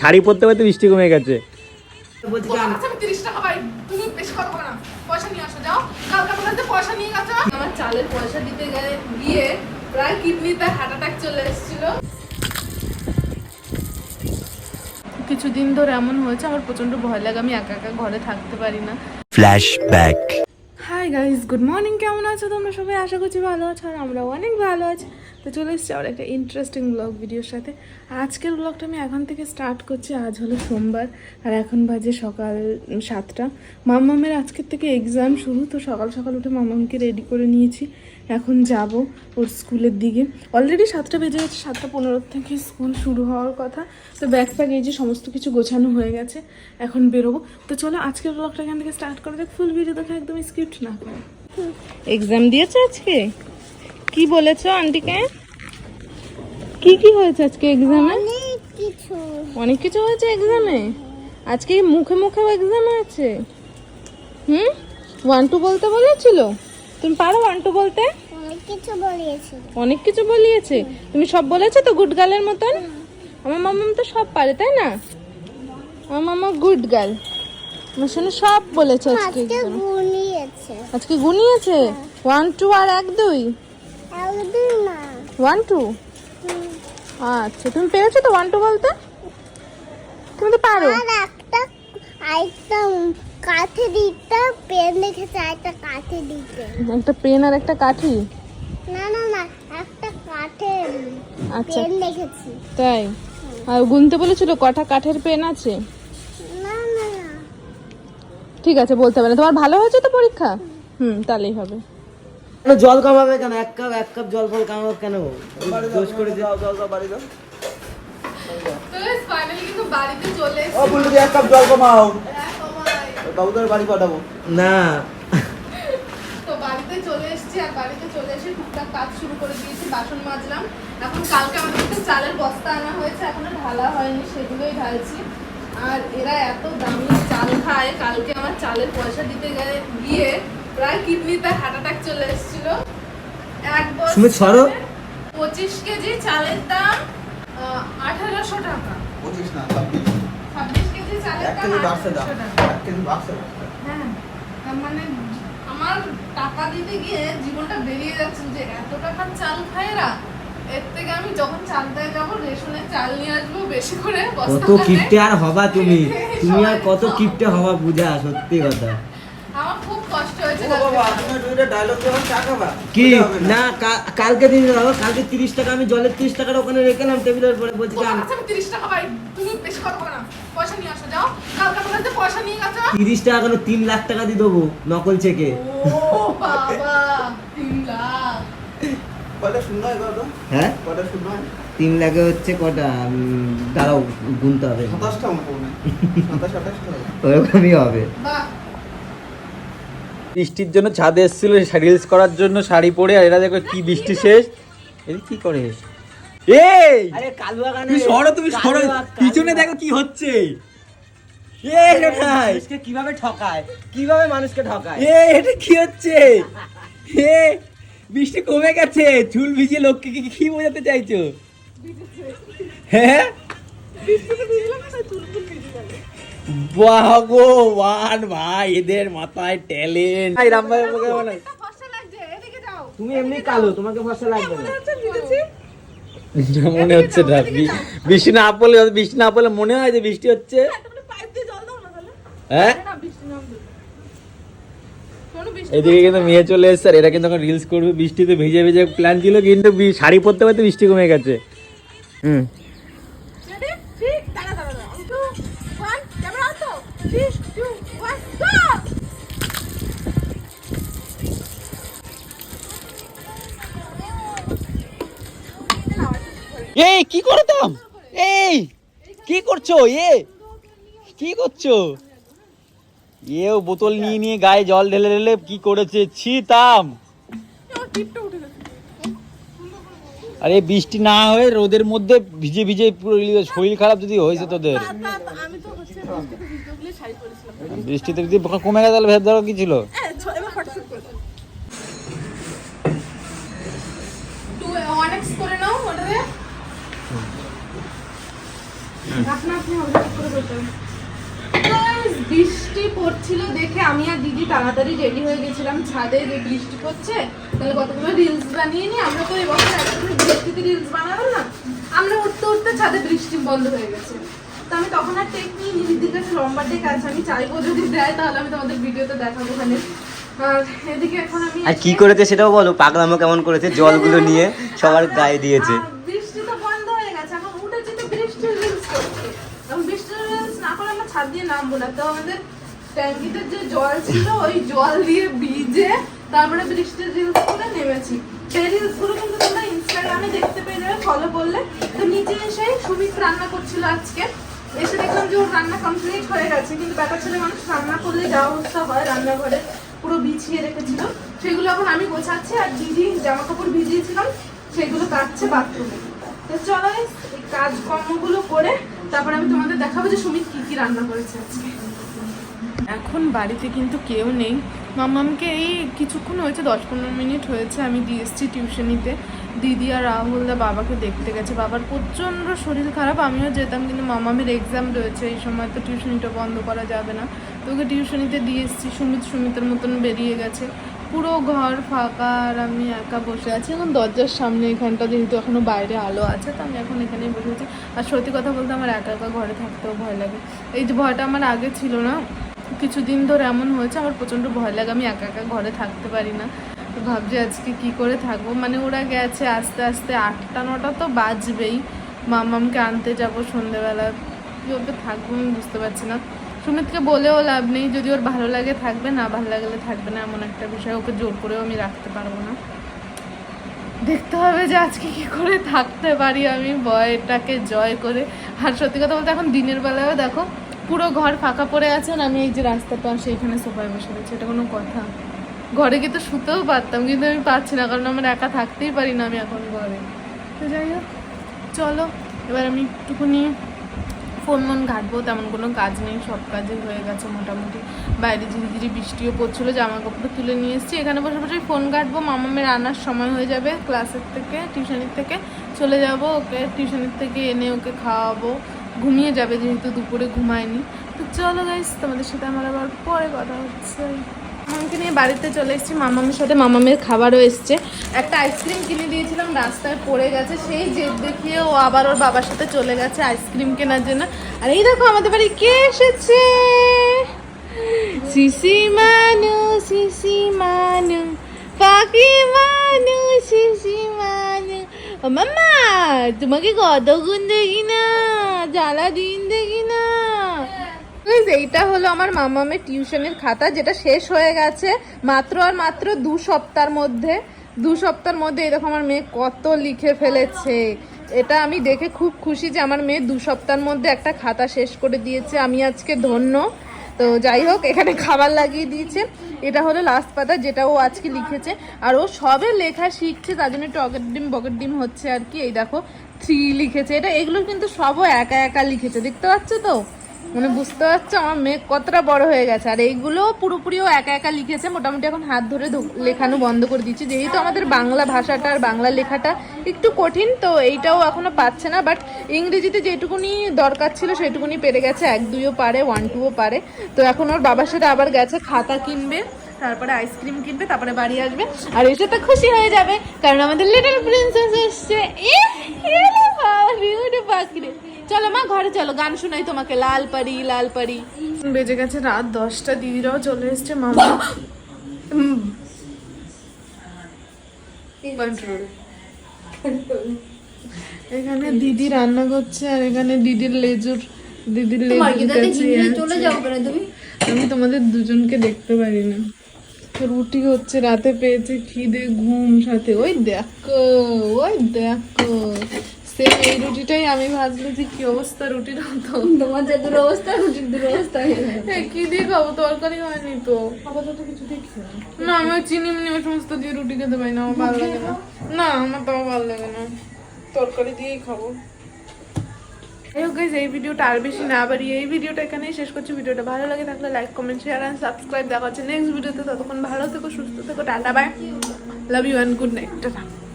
শাড়ি পরতে পরতে বৃষ্টি কমে গেছে আমার চালের পয়সা দিতে গেলে গিয়ে প্রায় কিডনিতে হার্ট অ্যাটাক চলে এসেছিল কিছুদিন ধরে এমন হয়েছে আমার প্রচণ্ড ভয় লাগে আমি একা একা ঘরে থাকতে পারি না. হাই গাইস গুড মর্নিং কেমন আছো তোমরা সবাই? আশা করছি ভালো আছো আর আমরা অনেক ভালো আছি। তো চলে এসেছি আবার একটা ইন্টারেস্টিং ব্লগ ভিডিওর সাথে। আজকের ব্লগটা আমি এখন থেকে স্টার্ট করছি, আজ হলো সোমবার, আর এখন বাজে সকাল সাতটা। মাম্মামের আজকের থেকে এক্সাম শুরু, তো সকাল সকাল উঠে মাম্মামকে রেডি করে নিয়েছি। এখন যাব ওর স্কুলের দিকে। অলরেডি সাতটা বেজে গেছে, সাতটা পনেরো থেকে স্কুল শুরু হওয়ার কথা। তো ব্যাগ ফ্যাগ এই যে সমস্ত কিছু গোছানো হয়ে গেছে, এখন বেরোবো। তো চলো আজকের ব্লগটা এখান থেকে স্টার্ট করে দেখ ফুল ভিডিও দেখে একদম স্ক্রিপ্ট না। এক্সাম দিয়েছ আজকে? কি বলেছ আন্টিকে? কি কি হয়েছে আজকে এক্সামে অনেক কিছু। অনেক কিছু হয়েছে এক্সামে আজকে মুখে মুখে এক্সাম আছে হুম? ওয়ান টু বলতে বলেছিল? তুমি পারো ওয়ান টু বলতে? অনেক কিছু অনেক কিছু বলিয়েছে। তুমি সব বলেছ তো গুড গার্লের মতন? আমার মামাম তো সব পারে তাই না? আমার মামা গুড গার্ল আমার শুনে সব বলেছে আজকে গুনিয়েছে। আজকে গুনিয়েছে? ওয়ান টু আর এক দুই? ওয়ান টু আচ্ছা তুমি পেরেছ তো ওয়ান টু বলতে? তুমি তো পারো। একটা আরেকটা কাঠে দিতে পেন দেখেছে আরেকটা কাঠে দিতে। একটা পেন আর একটা কাঠি? না না না একটা কাঠে আচ্ছা। পেন দেখেছি তাই? আর গুনতে বলেছিল কটা কাঠের পেন আছে? ঠিক আছে বলতে হবে না। তোমার ভালো হয়েছে তো পরীক্ষা? হুম তাহলেই হবে। জল কমাবে কেন? এক কাপ এক কাপ জল ফল কামাবে কেন? দোষ করে যে তো ফাইনালি কিন্তু বাড়িতে চলে ও এক কাপ জল কমাও। এসেছি বাবুদের বাড়ি পাঠাবো। না। তো বাড়িতে চলে এসেছি আর বাড়িতে চলে এসে টুকটাক কাজ শুরু করে দিয়েছি বাসন মাজলাম। এখন কালকে আমাদের চালের বস্তা আনা হয়েছে এখনও ঢালা হয়নি সেগুলোই ঢালছি। আর এরা এত দামি চাল খায় কালকে আমার চালের পয়সা দিতে গেলে গিয়ে প্রায় কিডনিতে হার্ট অ্যাটাক চলে এসেছিল। এক সরো। পঁচিশ কেজি চালের দাম আঠারোশো টাকা। পঁচিশ না ছাব্বিশ। কেজি চালের আঠারোশো টাকা। দাম। হ্যাঁ মানে আমার টাকা দিতে গিয়ে জীবনটা বেরিয়ে যাচ্ছে যে এত টাকার চাল খায় এরা। এর থেকে আমি যখন চাল দেয় রেশনের চাল নিয়ে আসব বেশি করে কত কিপটে আর হবা তুমি। তুমি আর কত কিপটে হবা বুঝা সত্যি কথা। আমার খুব কষ্ট হয়েছে কি? না? কালকে দিন দাও কালকে তিরিশ টাকা আমি জলের তিরিশ টাকাটা ওখানে রেখেলাম টেবিলের উপরে বলছি আচ্ছা তিরিশ টাকা পাই তুমি বেশি কথা না পয়সা নিয়ে আসো যাও কালকে আমার পয়সা নিয়ে গেছো তিরিশ টাকা কেন তিন লাখ টাকা দিয়ে দেবো নকল চেকে ও বাবা তিন লাখ কয়টা শূন্য হয় তিন লাখে হচ্ছে কটা দাঁড়াও গুনতে হবে। ওরকমই হবে। বৃষ্টির জন্য ছাদে এসেছিল রিলস করার জন্য শাড়ি পরে আর এরা দেখো কি বৃষ্টি শেষ। এই কি করে? এই! আরে তুমি সরো তুমি সরো। পিছনে দেখো কি হচ্ছে। এই কীভাবে ঠকায়? কীভাবে মানুষকে ঠকায়? এ এটা কি হচ্ছে? এ বৃষ্টি কমে গেছে চুল ভিজে লোককে কি কি বোঝাতে চাইছো? হ্যাঁ? ভগবান ভাই এদের মাথায় ট্যালেন্ট ভাই রাম ভাই আমাকে বলে। তুমি এমনি কালো তোমাকে ভরসা লাগবে না। মনে হচ্ছে না বৃষ্টি না পড়লে বৃষ্টি না পড়লে মনে হয় যে বৃষ্টি হচ্ছে। পাইপ দিয়ে জল দাও না তাহলে। হ্যাঁ না বৃষ্টি নামবে কোনো বৃষ্টি এদিকে কিন্তু মেয়ে চলে এসছে আর এরা কিন্তু এখন রিলস করবে বৃষ্টিতে ভিজে ভিজে প্ল্যান ছিল কিন্তু শাড়ি পরতে পরতে বৃষ্টি কমে গেছে। হুম! এই কি করতাম? এই কি করছ? এ কি করছ? এও বোতল নিয়ে নিয়ে গায়ে জল ঢেলে ঢেলে কি করেছে? ছি, তাম। আরে বৃষ্টি না হয়ে রোদের মধ্যে ভিজে ভিজে পুরো ইয়ে শরীর খারাপ যদি হয়েছে তোদের। বৃষ্টিতে যদি কমে গেছে, তাহলে ভেদ কি ছিল? আপনা আপনি হবে ঠিক করে করতে হবে। Guys, বৃষ্টি পড়ছিল দেখে আমি আর দিদি তাড়াতাড়ি রেডি হয়ে গেছিলাম। ছাদে যে বৃষ্টি পড়ছে, তাহলে কতগুলো রিলস বানিয়ে নি? আমরা তো এবছর বৃষ্টিতে রিলস বানালাম না। আমরা উঠতে উঠতে ছাদে বৃষ্টি বন্ধ হয়ে গেছে। তো আমি তখন আর টেক নিয়ে দিদির কাছে লম্বা টেক আছে, আমি চাইব যদি দেয়, তাহলে আমি তোমাদের ভিডিওতে দেখাবো ওখানে। আর কি করেছে সেটাও বলো, পাগলামো কেমন করেছে, জলগুলো নিয়ে সবার গায়ে দিয়েছে আর বৃষ্টি তো বন্ধ হয়ে গেছে এখন উঠেছি তো বৃষ্টির রিলস করতে এখন বৃষ্টির রিলস না করে আমরা ছাদ দিয়ে নামবো না। তো আমাদের ট্যাঙ্কিতে যে জল ছিল, ওই জল দিয়ে ভিজে তারপরে বৃষ্টির রিলস করে নেমেছি। সেই রিলসগুলো কিন্তু তোমরা ইনস্টাগ্রামে দেখতে পেয়ে যাবে ফলো করলে। তো নিচে এসে সুমিত রান্না করছিল আজকে। এসে দেখলাম যে ওর রান্না কমপ্লিট হয়ে গেছে, কিন্তু ব্যাপার ছেলে মানুষ রান্না করলে যা অবস্থা হয় রান্নাঘরে, পুরো বিছিয়ে রেখেছিল। সেগুলো এখন আমি গোছাচ্ছি, আর দিদি জামা কাপড় ভিজিয়েছিলাম, সেগুলো কাটছে বাথরুমে তো চলো এই কাজকর্মগুলো করে তারপর আমি তোমাদের দেখাবো যে সুমিত কি কি রান্না করেছে আজকে। এখন বাড়িতে কিন্তু কেউ নেই। মামামকে এই কিছুক্ষণ হয়েছে, দশ পনেরো মিনিট হয়েছে। আমি দিয়ে এসেছি টিউশনিতে। দিদি আর রাহুলদা বাবাকে দেখতে গেছে। বাবার প্রচণ্ড শরীর খারাপ, আমিও যেতাম, কিন্তু মামামের এক্সাম রয়েছে। এই সময় তো টিউশনিটা বন্ধ করা যাবে না। তো ওকে টিউশনিতে দিয়ে এসেছি। সুমিত সুমিতের মতন বেরিয়ে গেছে। পুরো ঘর ফাঁকা আর আমি একা বসে আছি। এখন দরজার সামনে এখানটা যেহেতু এখনও বাইরে আলো আছে, তো আমি এখন এখানেই বসে আছি। আর সত্যি কথা বলতে আমার একা একা ঘরে থাকতেও ভয় লাগে। এই যে ভয়টা আমার আগে ছিল না, কিছুদিন ধরে এমন হয়েছে, আমার প্রচণ্ড ভয় লাগে। আমি একা একা ঘরে থাকতে পারি না। তো ভাবছি আজকে কি করে থাকব? মানে ওরা গেছে আস্তে আস্তে আটটা, নটা তো বাজবেই। মামামকে আনতে যাব সন্ধেবেলা। কীভাবে থাকব আমি বুঝতে পারছি না। সুমিতকে বলেও লাভ নেই, যদি ওর ভালো লাগে থাকবে, না ভালো লাগলে থাকবে না, এমন একটা বিষয় ওকে জোর করেও আমি রাখতে পারব না। দেখতে হবে যে আজকে কি করে থাকতে পারি আমি ভয়টাকে জয় করে। আর সত্যি কথা বলতে এখন দিনের বেলায়ও দেখো, পুরো ঘর ফাঁকা পড়ে আছে আমি এই যে রাস্তার পাশে এখানে সোফায় বসে রয়েছে, এটা কোনো কথা। ঘরে গিয়ে তো শুতেও পারতাম, কিন্তু আমি পারছি না, কারণ আমার একা থাকতেই পারি না আমি এখন ঘরে। তো যাই হোক, চলো, এবার আমি একটুখানি ফোন মন ঘাটবো, তেমন কোনো কাজ নেই, সব কাজই হয়ে গেছে মোটামুটি। বাইরে ঝিরি ঝিরি বৃষ্টিও পড়ছিলো জামা কাপড় তুলে নিয়ে এসেছি। এখানে বসে বসে ফোন ঘাটবো, মামামের রান্নার সময় হয়ে যাবে ক্লাসের থেকে, টিউশনির থেকে। চলে যাব ওকে টিউশনির থেকে এনে ওকে খাওয়াবো। ঘুমিয়ে যাবে যেহেতু দুপুরে, ঘুমায়নি। তো চলো গাইস তোমাদের সাথে আমার আবার পরে কথা হচ্ছে। মামাকে নিয়ে বাড়িতে চলে এসেছি। মামামের সাথে মামামের খাবারও এসছে। একটা আইসক্রিম কিনে দিয়েছিলাম, রাস্তায় পড়ে গেছে। সেই জেদ দেখিয়ে ও আবার ওর বাবার সাথে চলে গেছে আইসক্রিম কেনার জন্য। আর এই দেখো, আমাদের বাড়ি কে এসেছে? সিসি মানু সিসি মানু, পাখি মানু মানু। মামা তোমাকে কতক্ষণ দেখি না জ্বালা দিন দেখি না। এইটা হলো আমার মামামের টিউশনের খাতা, যেটা শেষ হয়ে গেছে মাত্র আর মাত্র দু সপ্তাহের মধ্যে। দু সপ্তাহের মধ্যে এরকম আমার মেয়ে কত লিখে ফেলেছে। এটা আমি দেখে খুব খুশি যে আমার মেয়ে দু সপ্তাহের মধ্যে একটা খাতা শেষ করে দিয়েছে। আমি আজকে ধন্য। তো যাই হোক, এখানে খাবার লাগিয়ে দিয়েছে। এটা হলো লাস্ট পাতা, যেটা ও আজকে লিখেছে। আর ও সবে লেখা শিখছে, তার জন্য একটু অকেট ডিম বকেট ডিম হচ্ছে আর কি। এই দেখো থ্রি লিখেছে। এটা এগুলো কিন্তু সবও একা একা লিখেছে, দেখতে পাচ্ছ তো? মানে বুঝতে পারছ? আমার মেয়ে কতটা বড় হয়ে গেছে। আর এইগুলো পুরোপুরিও একা একা লিখেছে। মোটামুটি এখন হাত ধরে লেখানো বন্ধ করে দিচ্ছি যেহেতু আমাদের বাংলা ভাষাটা আর বাংলা লেখাটা একটু কঠিন, তো এইটাও এখনও পাচ্ছে না। বাট ইংরেজিতে যেটুকুনি দরকার ছিল, সেটুকুনি পেরে গেছে। এক দুইও পারে ওয়ান টুও পারে। তো এখন ওর বাবার সাথে আবার গেছে, খাতা কিনবে, তারপরে আইসক্রিম কিনবে, তারপরে বাড়ি আসবে। আর এসে তো খুশি হয়ে যাবে, কারণ আমাদের লিটল প্রিন্সেস এসছে। চলো মা ঘরে চলো গান শোনাই তোমাকে লাল পারি লাল পারি বেজে গেছে রাত দশটা দিদিরাও চলে এসছে মামা কন্ট্রোল এখানে দিদি রান্না করছে আর এখানে দিদির লেজুর দিদির চলে যাও তুমি? আমি তোমাদের দুজনকে দেখতে পারি না। রুটি হচ্ছে রাতে পেয়েছে খিদে ঘুম সাথে। ওই দেখো ওই দেখো। সে এই রুটিটাই আমি ভাবলি যে কি অবস্থা রুটির তোমার যে দুরবস্থা রুটির দুরবস্থা কি দিয়ে খাব? তরকারি হয়নি তো। আপাতত কিছু দিয়ে না। আমি চিনি মিনি ওই সমস্ত দিয়ে রুটি খেতে পারি না আমার ভালো লাগে না। না আমার তাও ভালো লাগে না। তরকারি দিয়েই খাব। এই হোক এই ভিডিওটা আর বেশি না বাড়িয়ে এই ভিডিওটা এখানেই শেষ করছি। ভিডিওটা ভালো লাগে থাকলে like comment share and subscribe দেখা হচ্ছে নেক্সট ভিডিওতে। ততক্ষণ ভালো থেকো সুস্থ থেকো tata bye love you and good night tata